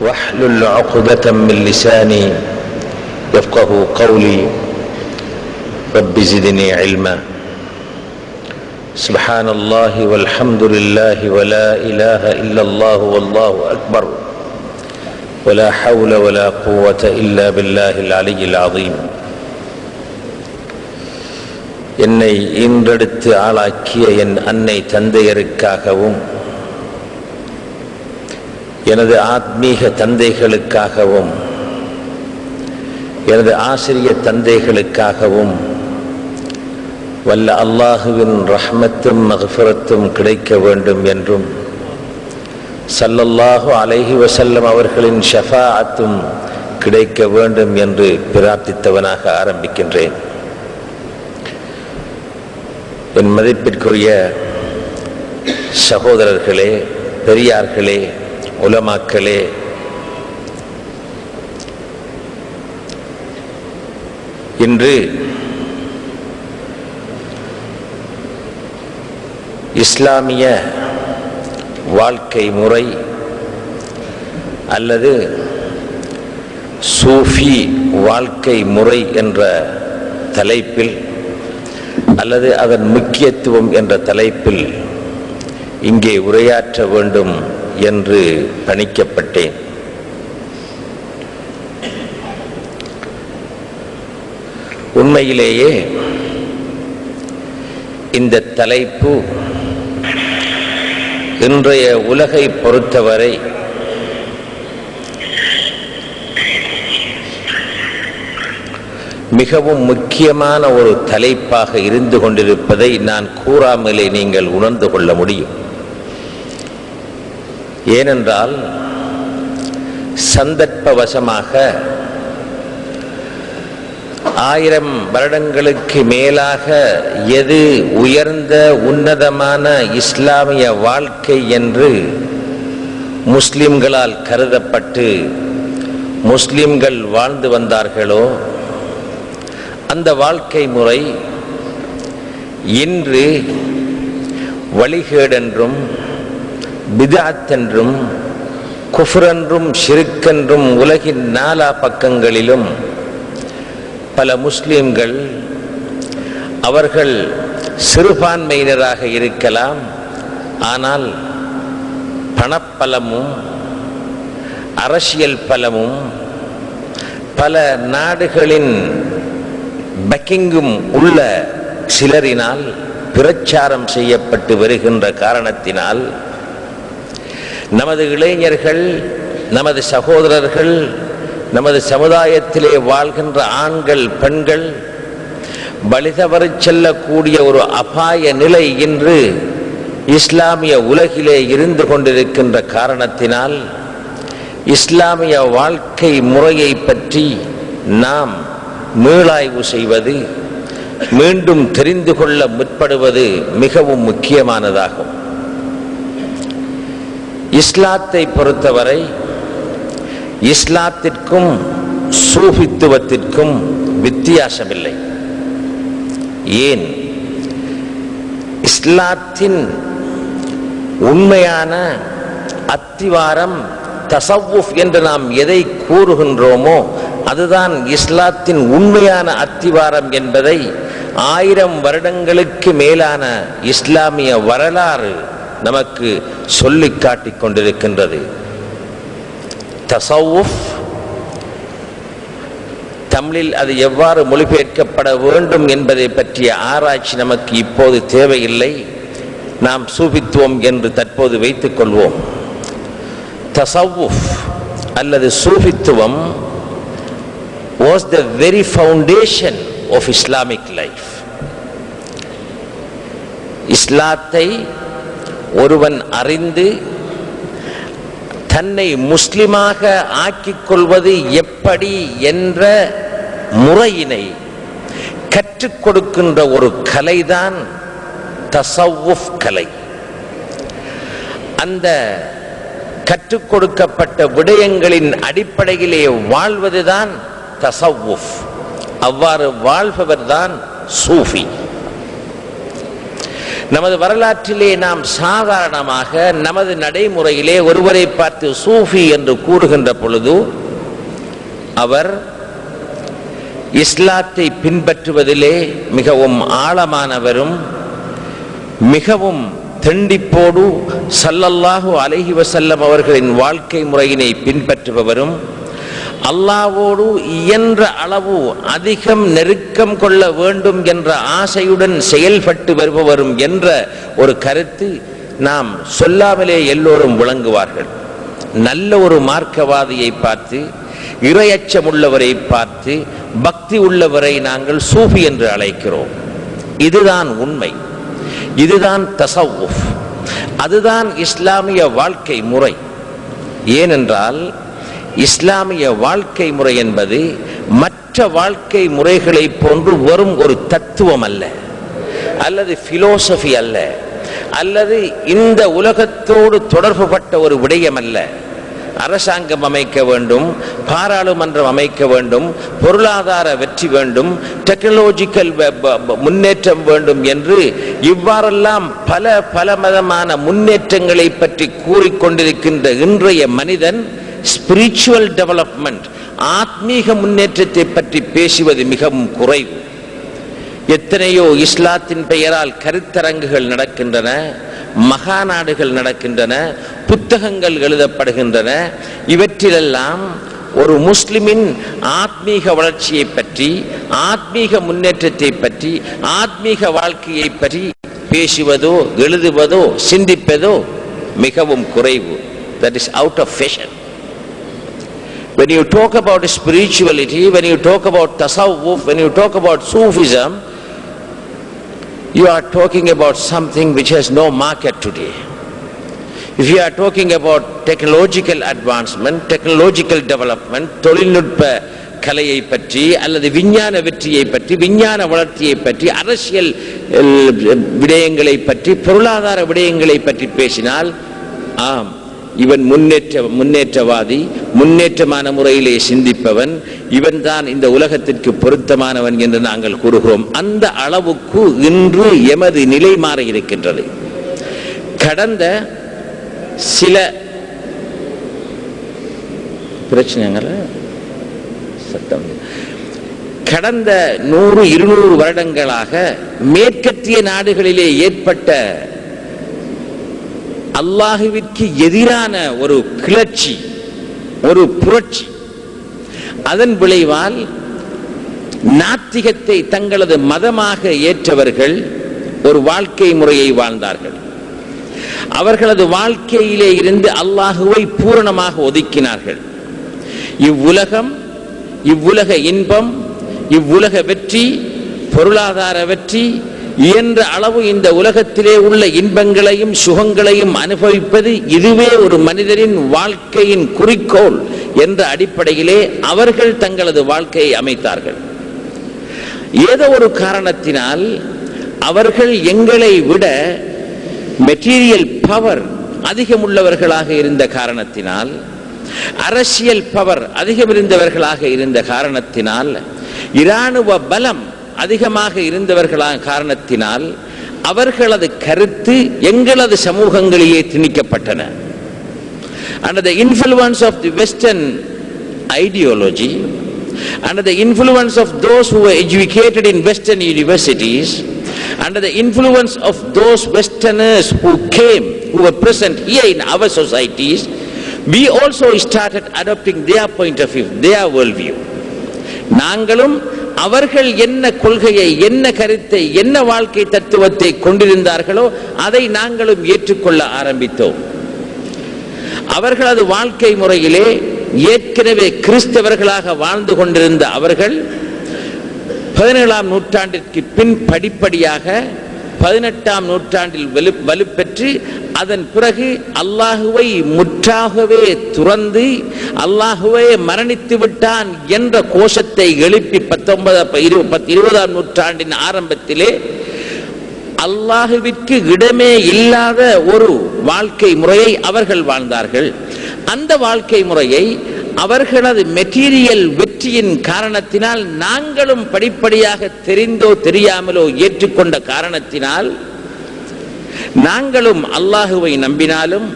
واحلل عقدة من لساني يفقه قولي رب زدني علما سبحان الله والحمد لله ولا إله إلا الله والله أكبر ولا حول ولا قوة إلا بالله العلي العظيم என்னை ஈன்றெடுத்து ஆளாக்கிய என் அன்னை தந்தையருக்காகவும் எனது ஆத்மீக தந்தைகளுக்காகவும் எனது ஆசிரிய தந்தைகளுக்காகவும் வல்ல அல்லாஹுவின் ரஹ்மத்தும் மஹ்ஃபரத்தும் கிடைக்க வேண்டும் என்றும் சல்லல்லாஹு அலஹி வசல்லம் அவர்களின் ஷஃபாஅத்தும் கிடைக்க வேண்டும் என்று பிரார்த்தித்தவனாக ஆரம்பிக்கின்றேன். என் மதிப்பிற்குரிய சகோதரர்களே பெரியார்களே உலமாக்களே இன்று இஸ்லாமிய வாழ்க்கை முறை அல்லது சூஃபி வாழ்க்கை முறை என்ற தலைப்பில் அல்லது அதன் முக்கியத்துவம் என்ற தலைப்பில் இங்கே உரையாற்ற வேண்டும் என்று பணிக்கப்பட்டேன் உண்மையிலேயே இந்த தலைப்பு இன்றைய உலகை பொறுத்தவரை மிகவும் முக்கியமான ஒரு தலைப்பாக இருந்து கொண்டிருப்பதை நான் கூறாமலே நீங்கள் உணர்ந்து கொள்ள முடியும். ஏனென்றால் சந்தர்ப்பவசமாக ஆயிரம் வருடங்களுக்கு மேலாக எது உயர்ந்த உன்னதமான இஸ்லாமிய வாழ்க்கை என்று முஸ்லிம்களால் கருதப்பட்டு முஸ்லிம்கள் வாழ்ந்து வந்தார்களோ அந்த வாழ்க்கை முறை இன்று வழிகேடென்றும் பிதாத்தென்றும் குஃப்ரென்றும் ஷிருக்கென்றும் உலகின் நாலா பக்கங்களிலும் பல முஸ்லீம்கள் அவர்கள் சிறுபான்மையினராக இருக்கலாம். ஆனால் பணப்பலமும் அரசியல் பலமும் பல நாடுகளின் பக்கிங்கும் உள்ள சிலரினால் பிரச்சாரம் செய்யப்பட்டு வருகின்ற காரணத்தினால் நமது இளைஞர்கள் நமது சகோதரர்கள் நமது சமுதாயத்திலே வாழ்கின்ற ஆண்கள் பெண்கள் பலிதவரை செல்லக்கூடிய ஒரு அபாய நிலை இன்று இஸ்லாமிய உலகிலே இருந்து கொண்டிருக்கின்ற காரணத்தினால் இஸ்லாமிய வாழ்க்கை முறையை பற்றி நாம் மீளாய்வு செய்வது மீண்டும் தெரிந்து கொள்ள முற்படுவது மிகவும் முக்கியமானதாகும். இஸ்லாத்தை பொறுத்தவரை இஸ்லாத்திற்கும் சூஃபித்துவத்திற்கும் வித்தியாசமில்லை. ஏன்? இஸ்லாத்தின் உண்மையான அத்திவாரம் தசவுஃப் என்று நாம் எதை கூறுகின்றோமோ அதுதான் இஸ்லாத்தின் உண்மையான அத்திவாரம் என்பதை ஆயிரம் வருடங்களுக்கு மேலான இஸ்லாமிய வரலாறு நமக்கு சொல்லி காட்டிக் கொண்டிருக்கின்றது. தசவுஃப் தமிழில் அது எவ்வாறு மொழிபெயர்க்கப்பட வேண்டும் என்பதை பற்றிய ஆராய்ச்சி நமக்கு இப்போது தேவையில்லை. நாம் சூபித்துவம் என்று தற்போது வைத்துக் கொள்வோம். தசவுஃப் அல்லது சூபித்துவம் was the very foundation of Islamic life இஸ்லாத்தை ஒருவன் அறிந்து தன்னை முஸ்லிமாக ஆக்கிக் கொள்வது எப்படி என்ற முறையினை கற்றுக் கொடுக்கின்ற ஒரு கலைதான் தசவுஃப் கலை. அந்த கற்றுக் கொடுக்கப்பட்ட விடயங்களின் அடிப்படையிலே வாழ்வதுதான் தசவுஃப் அவ்வாறு வாழ்பவர்தான் சூஃபி. நமது வரலாற்றிலே நாம் சாதாரணமாக நமது நடைமுறையிலே ஒருவரை பார்த்து சூஃபி என்று கூறுகின்ற பொழுது அவர் இஸ்லாத்தை பின்பற்றுவதிலே மிகவும் ஆழமானவரும் மிகவும் தெண்டிப்போடு சல்லல்லாஹு அலஹி வசல்லம் அவர்களின் வாழ்க்கை முறையினை பின்பற்றுபவரும் அல்லாவோடு இயன்ற அளவு அதிகம் நெருக்கம் கொள்ள வேண்டும் என்ற ஆசையுடன் செயல்பட்டு வருபவரும் என்ற ஒரு கருத்து நாம் சொல்லாமலே எல்லோரும் விளங்குவார்கள். நல்ல ஒரு மார்க்கவாதியை பார்த்து இரையச்சம் உள்ளவரை பார்த்து பக்தி உள்ளவரை நாங்கள் சூஃபி என்று அழைக்கிறோம். இதுதான் உண்மை. இதுதான் தசவுஃப் அதுதான் இஸ்லாமிய வாழ்க்கை முறை. ஏனென்றால் இஸ்லாமிய வாழ்க்கை முறை என்பது மற்ற வாழ்க்கை முறைகளை போன்று வரும் ஒரு தத்துவம் அல்ல. அல்லது பிலோசபி அல்ல. அல்லது இந்த உலகத்தோடு தொடர்புபட்ட ஒரு விடயம் அல்ல. அரசாங்கம் அமைக்க வேண்டும் பாராளுமன்றம் அமைக்க வேண்டும் பொருளாதார வெற்றி வேண்டும் டெக்னாலஜிக்கல் முன்னேற்றம் வேண்டும் என்று இவ்வாறெல்லாம் பல பல மதமான முன்னேற்றங்களை பற்றி கூறிக்கொண்டிருக்கின்ற இன்றைய மனிதன் ஸ்பிரிச்சுவல் டெவலப்மெண்ட் ஆத்மீக முன்னேற்றத்தை பற்றி பேசுவது மிகவும் குறைவு. எத்தனையோ இஸ்லாத்தின் பெயரால் கருத்தரங்குகள் நடக்கின்றன மகாநாடுகள் நடக்கின்றன புத்தகங்கள் எழுதப்படுகின்றன. இவற்றிலெல்லாம் ஒரு முஸ்லிமின் ஆத்மீக வளர்ச்சியை பற்றி ஆத்மீக முன்னேற்றத்தை பற்றி ஆத்மீக வாழ்க்கையை பற்றி பேசுவதோ எழுதுவதோ சிந்திப்பதோ மிகவும் குறைவு. That is out of fashion When you talk about spirituality, when you talk about tasawwuf, when you talk about Sufism, you are talking about something which has no market today. If you are talking about technological advancement, technological development, தொழில்நுட்ப கலையை பற்றி அல்லது விஞ்ஞான வெற்றியை பற்றி விஞ்ஞான வளர்ச்சியை பற்றி அரசியல் விடயங்களை பற்றி பொருளாதார விடயங்களை பற்றி பேசினால் ஆம் இவன் முன்னேற்ற முன்னேற்றவாதி முன்னேற்றமான முறையிலே சிந்திப்பவன் இவன் தான் இந்த உலகத்திற்கு பொருத்தமானவன் என்று நாங்கள் கூறுகிறோம். அந்த அளவுக்கு இன்று எமது நிலை மாற இருக்கின்றது. கடந்த சில பிரச்சனைகள் சத்தம். கடந்த நூறு இருநூறு வருடங்களாக மேற்கத்திய நாடுகளிலே ஏற்பட்ட அல்லாஹுவிற்கு எதிரான ஒரு கிளர்ச்சி ஒரு புரட்சி. அதன் விளைவால் நாத்திகத்தை தங்களது மதமாக ஏற்றவர்கள் ஒரு வாழ்க்கை முறையை வாழ்ந்தார்கள். அவர்களது வாழ்க்கையிலே இருந்து அல்லாஹுவை பூரணமாக ஒதுக்கினார்கள். இவ்வுலகம் இவ்வுலக இன்பம் இவ்வுலக வெற்றி பொருளாதார வெற்றி இயன்ற அளவு இந்த உலகத்திலே உள்ள இன்பங்களையும் சுகங்களையும் அனுபவிப்பது இதுவே ஒரு மனிதரின் வாழ்க்கையின் குறிக்கோள் என்ற அடிப்படையிலே அவர்கள் தங்களது வாழ்க்கையை அமைத்தார்கள். ஏதோ ஒரு காரணத்தினால் அவர்கள் எங்களை விட மெட்டீரியல் பவர் அதிகமுள்ளவர்களாக இருந்த காரணத்தினால் அரசியல் பவர் அதிகம் இருந்தவர்களாக இருந்த காரணத்தினால் இராணுவ பலம் அதிகமாக இருந்தவர்களான காரணத்தினால் அவர்களது கருத்து எங்களது சமூகங்களிலே திணிக்கப்பட்டன and the influence of the western ideology and the influence of those who in western universities and the influence of those westerners who came who are present in our societies we also started adapting their point of view their world view நாங்களும் அவர்கள் என்ன கொள்கையை என்ன கருத்தை என்ன வாழ்க்கை தத்துவத்தை கொண்டிருந்தார்களோ அதை நாங்களும் ஏற்றுக்கொள்ள ஆரம்பித்தோம். அவர்களது வாழ்க்கை முறையிலே ஏற்கனவே கிறிஸ்தவர்களாக வாழ்ந்து கொண்டிருந்த அவர்கள் பதினேழாம் நூற்றாண்டிற்கு பின் படிப்படியாக பதினெட்டாம் நூற்றாண்டில் வலு வலுப்பெற்று அதன் பிறகு அல்லாஹுவை முற்றாகவே துறந்து அல்லாஹுவே மரணித்து விட்டான் என்ற கோஷத்தை எழுப்பி பத்தொன்பது இருபதாம் நூற்றாண்டின் ஆரம்பத்திலே அல்லாஹுவிற்கு இடமே இல்லாத ஒரு வாழ்க்கை முறையை அவர்கள் வாழ்ந்தார்கள். அந்த வாழ்க்கை முறையை அவர்களது மெட்டீரியல் வெற்றியின் காரணத்தினால் நாங்களும் படிப்படியாக தெரிந்தோ தெரியாமலோ ஏற்றுக்கொண்ட காரணத்தினால் நாங்களும் அல்லாஹுவை நம்பினாலும்